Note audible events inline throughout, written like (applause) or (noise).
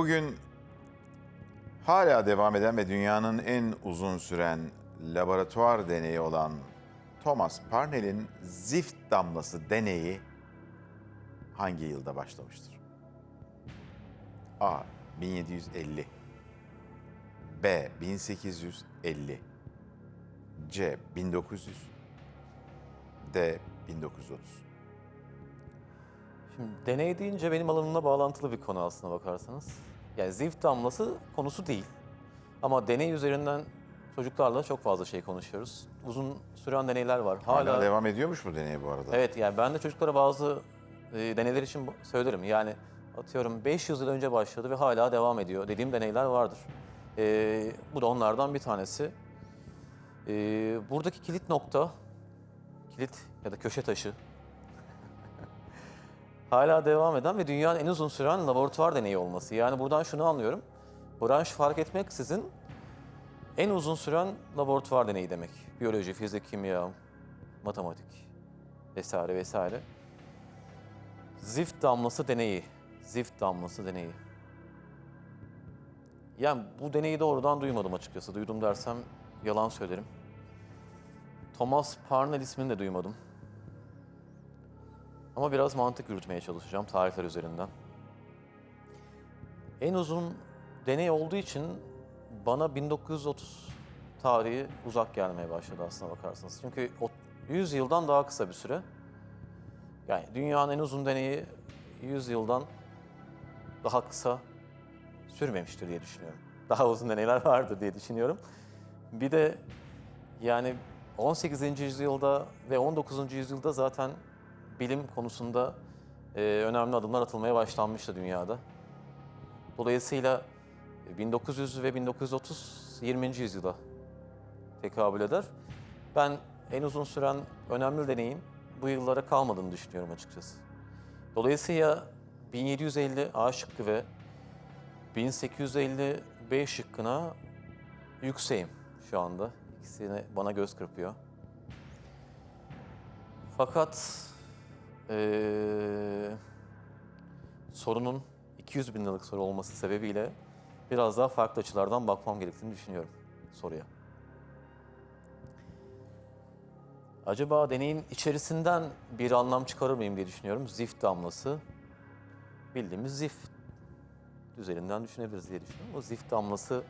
Bugün hala devam eden ve dünyanın en uzun süren laboratuvar deneyi olan Thomas Parnell'in zift damlası deneyi hangi yılda başlamıştır? A. 1750 B. 1850 C. 1900 D. 1930 Şimdi deney deyince benim alanımla bağlantılı bir konu aslına bakarsanız. Yani zift damlası konusu değil. Ama deney üzerinden çocuklarla çok fazla şey konuşuyoruz. Uzun süren deneyler var. Hala, Hala, devam ediyormuş bu deney bu arada. Evet yani ben de çocuklara bazı e, deneyler için söylerim. Yani atıyorum 500 yıl önce başladı ve hala devam ediyor dediğim deneyler vardır. E, bu da onlardan bir tanesi. E, buradaki kilit nokta, kilit ya da köşe taşı hala devam eden ve dünyanın en uzun süren laboratuvar deneyi olması. Yani buradan şunu anlıyorum. Branş fark etmeksizin en uzun süren laboratuvar deneyi demek. Biyoloji, fizik, kimya, matematik vesaire vesaire. Zift damlası deneyi. Zift damlası deneyi. Yani bu deneyi doğrudan duymadım açıkçası. Duydum dersem yalan söylerim. Thomas Parnell ismini de duymadım. Ama biraz mantık yürütmeye çalışacağım tarihler üzerinden. En uzun deney olduğu için bana 1930 tarihi uzak gelmeye başladı aslına bakarsanız. Çünkü o 100 yıldan daha kısa bir süre. Yani dünyanın en uzun deneyi 100 yıldan daha kısa sürmemiştir diye düşünüyorum. Daha uzun deneyler vardır diye düşünüyorum. Bir de yani 18. yüzyılda ve 19. yüzyılda zaten bilim konusunda e, önemli adımlar atılmaya başlanmıştı dünyada. Dolayısıyla 1900 ve 1930 20. yüzyıla tekabül eder. Ben en uzun süren önemli deneyin bu yıllara kalmadığını düşünüyorum açıkçası. Dolayısıyla 1750 A şıkkı ve 1850 B şıkkına yükseğim şu anda. İkisine bana göz kırpıyor. Fakat eee, sorunun 200 bin liralık soru olması sebebiyle biraz daha farklı açılardan bakmam gerektiğini düşünüyorum soruya. Acaba deneyin içerisinden bir anlam çıkarır mıyım diye düşünüyorum. Zift damlası. Bildiğimiz zift üzerinden düşünebiliriz diye düşünüyorum. O zift damlası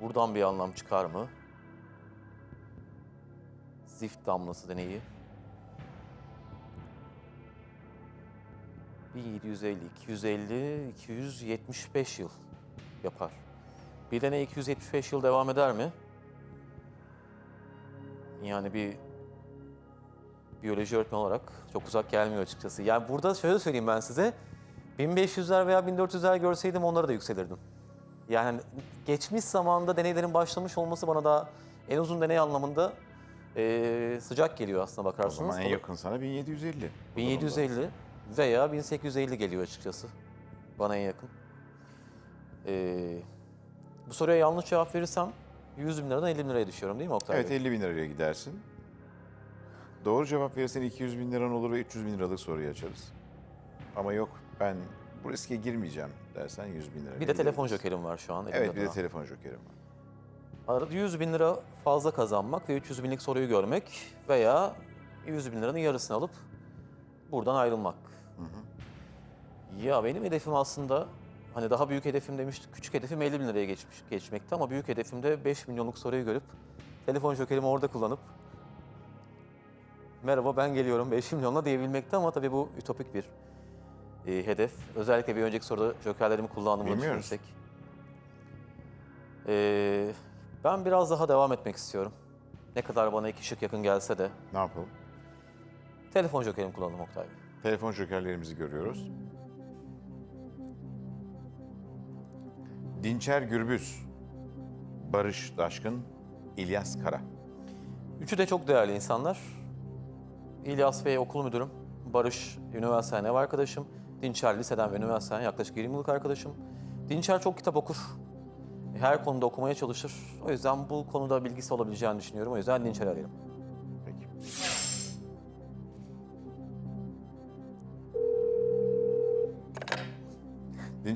buradan bir anlam çıkar mı? Zift damlası deneyi. 1750, 250, 275 yıl yapar. Bir deney 275 yıl devam eder mi? Yani bir biyoloji öğretmeni olarak çok uzak gelmiyor açıkçası. Yani burada şöyle söyleyeyim ben size. 1500'ler veya 1400'ler görseydim onlara da yükselirdim. Yani geçmiş zamanda deneylerin başlamış olması bana daha en uzun deney anlamında eee, sıcak geliyor aslında O bakarsanız. zaman en yakın sana 1750. bu durumda. 1750 veya 1850 geliyor açıkçası. Bana en yakın. Ee, bu soruya yanlış cevap verirsem 100 bin liradan 50 bin liraya düşüyorum değil mi Oktay Evet Bey? 50 bin liraya gidersin. Doğru cevap verirsen 200 bin liran olur ve 300 bin liralık soruyu açarız. Ama yok ben bu riske girmeyeceğim dersen 100 bin lira. Bir de telefon jokerim var şu an. Evet elimde bir de duran. telefon jokerim var. Arada 100 bin lira fazla kazanmak ve 300 binlik soruyu görmek veya 100 bin liranın yarısını alıp buradan ayrılmak. Ya benim hedefim aslında hani daha büyük hedefim demiştik. Küçük hedefim 50 bin liraya geçmiş, geçmekti ama büyük hedefimde 5 milyonluk soruyu görüp telefon jokerimi orada kullanıp merhaba ben geliyorum 5 milyonla diyebilmekti ama tabii bu ütopik bir e, hedef. Özellikle bir önceki soruda jokerlerimi kullandığımı Bilmiyoruz. düşünürsek. E, ben biraz daha devam etmek istiyorum. Ne kadar bana iki şık yakın gelse de. Ne yapalım? Telefon jokerimi kullandım Oktay Bey. Telefon jokerlerimizi görüyoruz. Dinçer Gürbüz, Barış Daşkın, İlyas Kara. Üçü de çok değerli insanlar. İlyas Bey okul müdürüm. Barış üniversiteden ev arkadaşım. Dinçer liseden ve üniversiteden yaklaşık 20 yıllık arkadaşım. Dinçer çok kitap okur. Her konuda okumaya çalışır. O yüzden bu konuda bilgisi olabileceğini düşünüyorum. O yüzden Dinçer'i arayalım.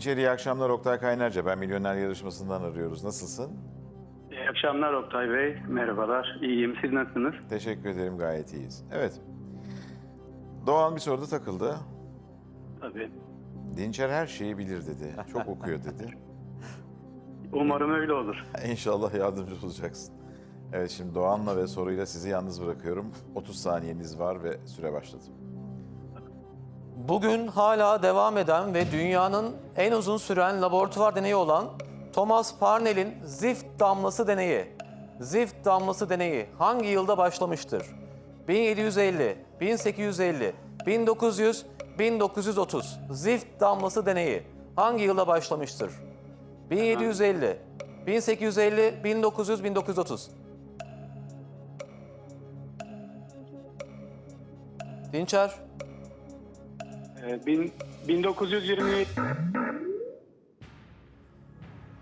Dinçer iyi akşamlar Oktay Kaynarca. Ben Milyoner Yarışması'ndan arıyoruz. Nasılsın? İyi akşamlar Oktay Bey. Merhabalar. İyiyim. Siz nasılsınız? Teşekkür ederim gayet iyiyiz. Evet. Doğan bir soruda takıldı. Tabii. Dinçer her şeyi bilir dedi. Çok okuyor dedi. (laughs) Umarım öyle olur. (laughs) İnşallah yardımcı olacaksın. Evet şimdi Doğan'la ve soruyla sizi yalnız bırakıyorum. 30 saniyeniz var ve süre başladı. Bugün hala devam eden ve dünyanın en uzun süren laboratuvar deneyi olan Thomas Parnell'in zift damlası deneyi. Zift damlası deneyi hangi yılda başlamıştır? 1750, 1850, 1900, 1930. Zift damlası deneyi hangi yılda başlamıştır? 1750, 1850, 1900, 1930. Dinçer. Ee, bin, 1920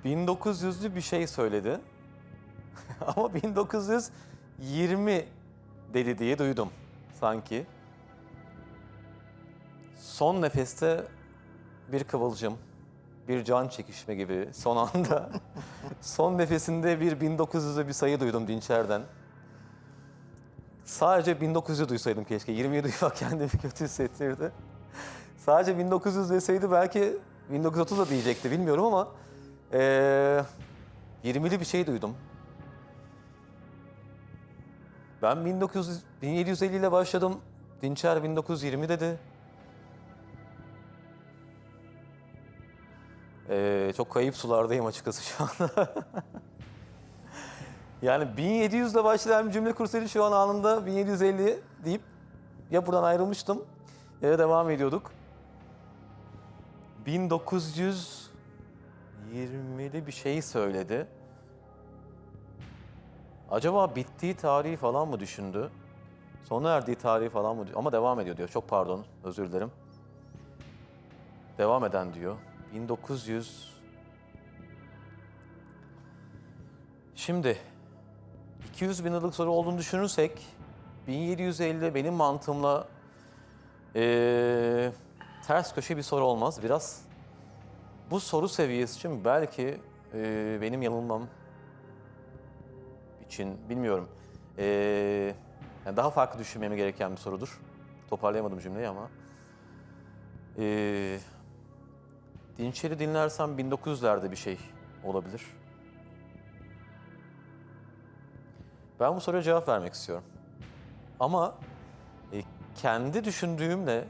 1900'lü bir şey söyledi. (laughs) Ama 1920 dedi diye duydum sanki. Son nefeste bir kıvılcım, bir can çekişme gibi son anda. (laughs) son nefesinde bir 1900'lü bir sayı duydum Dinçer'den. Sadece 1900'ü duysaydım keşke. 20'yi duymak (laughs) kendimi kötü hissettirdi. (laughs) Sadece 1900 deseydi belki 1930 da diyecekti bilmiyorum ama ee, 20'li bir şey duydum. Ben 1900, 1750 ile başladım. Dinçer 1920 dedi. Ee, çok kayıp sulardayım açıkçası şu anda. (laughs) yani 1700 ile başlayan bir cümle kursaydı şu an anında 1750 deyip ya buradan ayrılmıştım da devam ediyorduk. 1920'li bir şey söyledi. Acaba bittiği tarihi falan mı düşündü? Sona erdiği tarihi falan mı? Ama devam ediyor diyor. Çok pardon, özür dilerim. Devam eden diyor. 1900... Şimdi 200 bin yıllık soru olduğunu düşünürsek 1750 benim mantığımla ee, ters köşe bir soru olmaz. Biraz bu soru seviyesi için belki ee, benim yanılmam için bilmiyorum. Ee, yani daha farklı düşünmem gereken bir sorudur. Toparlayamadım cümleyi ama. Ee, Dinçer'i dinlersem 1900'lerde bir şey olabilir. Ben bu soruya cevap vermek istiyorum. Ama e, kendi düşündüğümle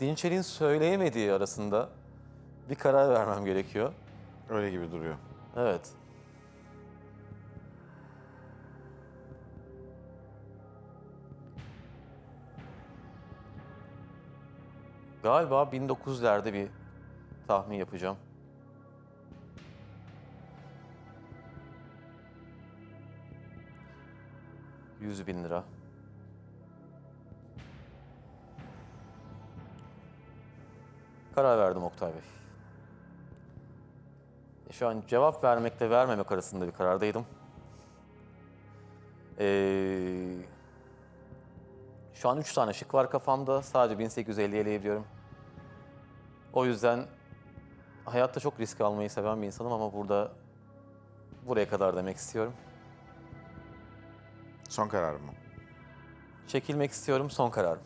Dinçer'in söyleyemediği arasında bir karar vermem gerekiyor. Öyle gibi duruyor. Evet. Galiba 1900'lerde bir tahmin yapacağım. Yüz bin lira. Karar verdim Oktay Bey. E, Şu an cevap vermekle vermemek arasında bir karardaydım. Ee, şu an üç tane şık var kafamda. Sadece 1850 eleyebiliyorum. O yüzden hayatta çok risk almayı seven bir insanım ama burada buraya kadar demek istiyorum. Son kararım mı? Çekilmek istiyorum son kararım.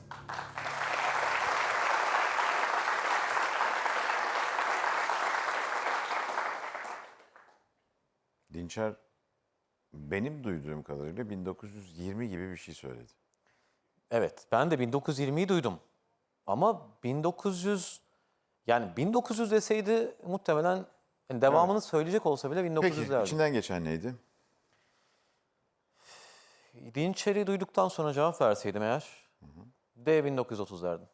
Dinçer benim duyduğum kadarıyla 1920 gibi bir şey söyledi. Evet, ben de 1920'yi duydum. Ama 1900 yani 1900 deseydi muhtemelen yani devamını söyleyecek olsa bile 1900 Peki derdim. içinden geçen neydi? Dinçer'i duyduktan sonra cevap verseydim eğer D 1930 derdim.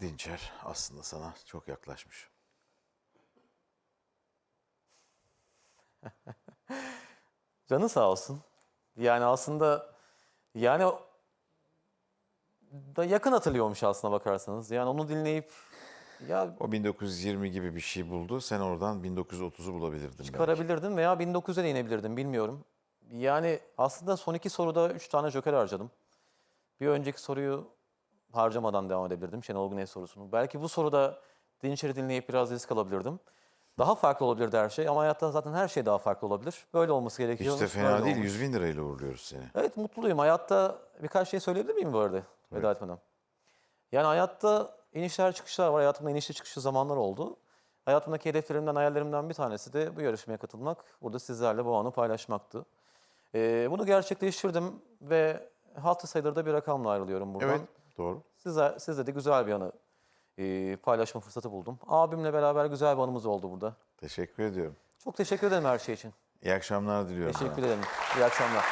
Dinçer aslında sana çok yaklaşmış. (laughs) Canı sağ olsun. Yani aslında yani da yakın hatırlıyormuş aslına bakarsanız. Yani onu dinleyip ya O 1920 gibi bir şey buldu. Sen oradan 1930'u bulabilirdin. belki. çıkarabilirdim veya 1900'e de inebilirdim bilmiyorum. Yani aslında son iki soruda üç tane joker harcadım. Bir önceki soruyu harcamadan devam edebilirdim Şenol Güneş sorusunu. Belki bu soruda Dinçer'i dinleyip biraz risk alabilirdim. Daha farklı olabilirdi her şey ama hayatta zaten her şey daha farklı olabilir. Böyle olması gerekiyor. Hiç de fena Böyle değil. olmuş. 100 bin lirayla uğurluyoruz seni. Evet mutluyum. Hayatta birkaç şey söyleyebilir miyim bu arada veda etmeden? Yani hayatta inişler çıkışlar var. Hayatımda inişli çıkışlı zamanlar oldu. Hayatımdaki hedeflerimden, hayallerimden bir tanesi de bu yarışmaya katılmak. Burada sizlerle bu anı paylaşmaktı. Ee, bunu gerçekleştirdim ve hatı sayılarda bir rakamla ayrılıyorum buradan. Evet, doğru. Size, sizle de güzel bir anı e, paylaşma fırsatı buldum. Abimle beraber güzel bir anımız oldu burada. Teşekkür ediyorum. Çok teşekkür ederim her şey için. İyi akşamlar diliyorum. Teşekkür ederim. İyi akşamlar.